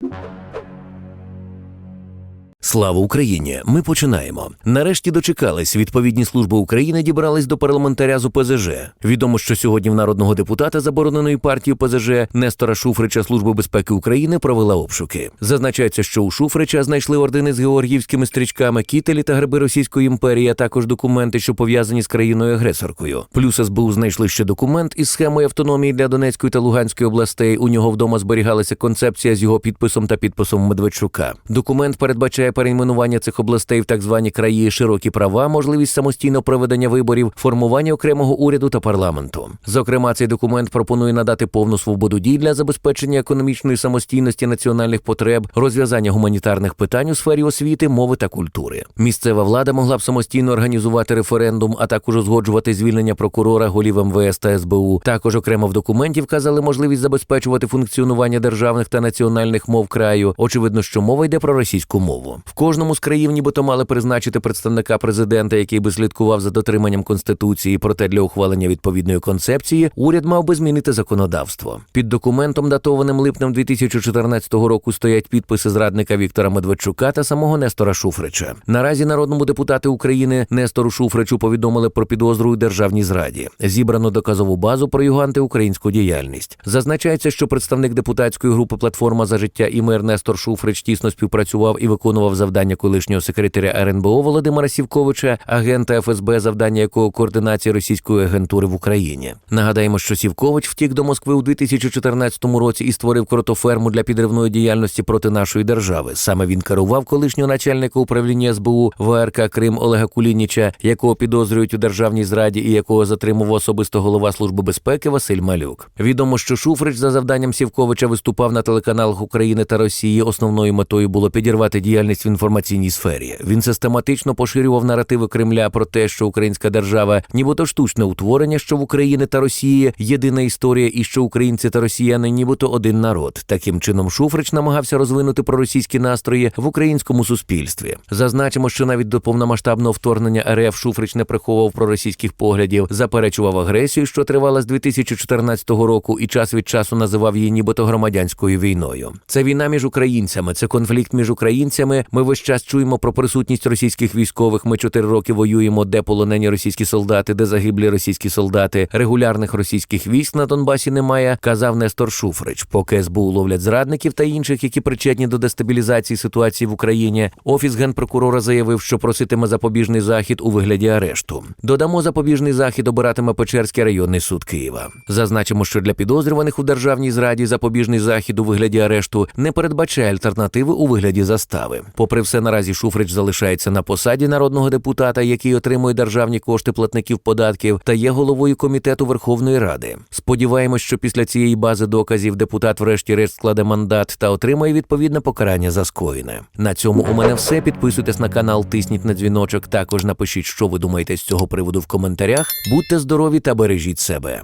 you Слава Україні! Ми починаємо. Нарешті дочекались. Відповідні служби України дібрались до парламентаря з УПЗЖ. Відомо, що сьогодні в народного депутата забороненої партії ПЗЖ Нестора Шуфрича Служби безпеки України провела обшуки. Зазначається, що у Шуфрича знайшли ордени з георгіївськими стрічками, кітелі та гриби Російської імперії, а також документи, що пов'язані з країною агресоркою. Плюс СБУ знайшли ще документ із схемою автономії для Донецької та Луганської областей. У нього вдома зберігалася концепція з його підписом та підписом Медведчука. Документ передбачає перейменування цих областей в так звані краї, широкі права, можливість самостійного проведення виборів, формування окремого уряду та парламенту. Зокрема, цей документ пропонує надати повну свободу дій для забезпечення економічної самостійності національних потреб, розв'язання гуманітарних питань у сфері освіти, мови та культури. Місцева влада могла б самостійно організувати референдум, а також узгоджувати звільнення прокурора, голів МВС та СБУ. Також окремо в документі вказали можливість забезпечувати функціонування державних та національних мов краю. Очевидно, що мова йде про російську мову. В кожному з країв нібито мали призначити представника президента, який би слідкував за дотриманням конституції. Проте для ухвалення відповідної концепції уряд мав би змінити законодавство. Під документом, датованим липнем 2014 року, стоять підписи зрадника Віктора Медведчука та самого Нестора Шуфрича. Наразі народному депутату України Нестору Шуфричу повідомили про підозру у державній зраді. Зібрано доказову базу про його антиукраїнську діяльність. Зазначається, що представник депутатської групи Платформа за життя і мир Нестор Шуфрич тісно співпрацював і виконував завдання колишнього секретаря РНБО Володимира Сівковича, агента ФСБ, завдання якого координація російської агентури в Україні. Нагадаємо, що Сівкович втік до Москви у 2014 році і створив кротоферму для підривної діяльності проти нашої держави. Саме він керував колишнього начальника управління СБУ ВРК Крим Олега Кулініча, якого підозрюють у державній зраді і якого затримував особисто голова служби безпеки Василь Малюк. Відомо, що Шуфрич за завданням Сівковича виступав на телеканалах України та Росії. Основною метою було підірвати діяльність в інформаційній сфері. Він систематично поширював наративи Кремля про те, що українська держава, нібито штучне утворення, що в Україні та Росії єдина історія, і що українці та росіяни, нібито один народ. Таким чином, Шуфрич намагався розвинути проросійські настрої в українському суспільстві. Зазначимо, що навіть до повномасштабного вторгнення РФ Шуфрич не приховував проросійських поглядів, заперечував агресію, що тривала з 2014 року, і час від часу називав її нібито громадянською війною. Це війна між українцями, це конфлікт між українцями. Ми весь час чуємо про присутність російських військових. Ми чотири роки воюємо, де полонені російські солдати, де загиблі російські солдати. Регулярних російських військ на Донбасі немає, казав Нестор Шуфрич. Поки СБУ ловлять зрадників та інших, які причетні до дестабілізації ситуації в Україні. Офіс генпрокурора заявив, що проситиме запобіжний захід у вигляді арешту. Додамо запобіжний захід обиратиме Печерський районний суд Києва. Зазначимо, що для підозрюваних у державній зраді запобіжний захід у вигляді арешту не передбачає альтернативи у вигляді застави. Попри все, наразі Шуфрич залишається на посаді народного депутата, який отримує державні кошти платників податків, та є головою комітету Верховної Ради. Сподіваємось, що після цієї бази доказів депутат, врешті-решт, складе мандат та отримає відповідне покарання за скоєне. На цьому у мене все. Підписуйтесь на канал, тисніть на дзвіночок. Також напишіть, що ви думаєте з цього приводу в коментарях. Будьте здорові та бережіть себе.